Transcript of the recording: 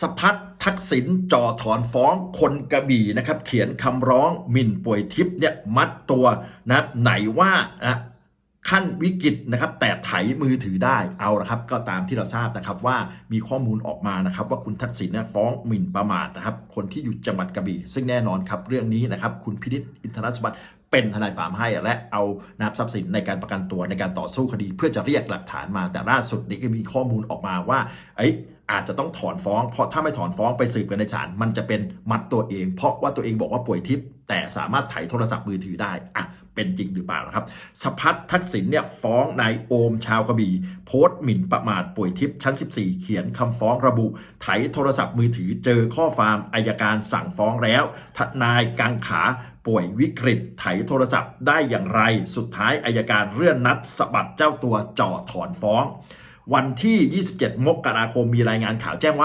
สพัฒทักษิณจ่อถอนฟ้องคนกระบี่นะครับ เขียนคำร้องหมิ่นป่วยทิพย์เนี่ยมัดตัวนะไหนว่านะขั้นวิกฤตนะครับ แต่ไถมือถือได้เอาละครับ ก็ตามที่เราทราบนะครับว่ามีข้อมูลออกมานะครับ ว่าคุณทักษิณเนี่ยฟ้องหมิ่นประมาทนะครับ คนที่อยู่จังหวัดกระบี่ซึ่งแน่นอนครับเรื่องนี้นะครับ คุณพินิษอินทรสมบัติ เป็นทนายความให้และเอานับทรัพย์สินในการประกันตัวในการต่อสู้คดี เพื่อจะเรียกหลักฐานมา แต่ล่าสุดนี้ก็มีข้อมูลออกมาว่าไอ้อาจจะต้องถอนฟ้อง เพราะถ้าไม่ถอนฟ้องไปสืบกันในศาลมันจะเป็นมัดตัวเอง เพราะว่าตัวเองบอกว่าป่วยทิพย์ แต่สามารถไถโทรศัพท์มือถือได้อะเป็นจริงหรือเปล่านะครับสพัฒทักษิณเนี่ยฟ้องนายโอมชาวกระบี่โพสต์หมิ่นประมาทป่วยทิพย์ชั้น 14 เขียนคำฟ้องระบุไถโทรศัพท์มือถือเจอข้อความอายการสั่งฟ้องแล้ว ทนายกังขาป่วยวิกฤตไถโทรศัพท์ได้อย่างไร สุดท้ายอายการเลื่อนนัดสบัดเจ้าตัวจ่อถอนฟ้อง วันที่ 27 มกราคมมีรายงานข่าวแจ้งว่า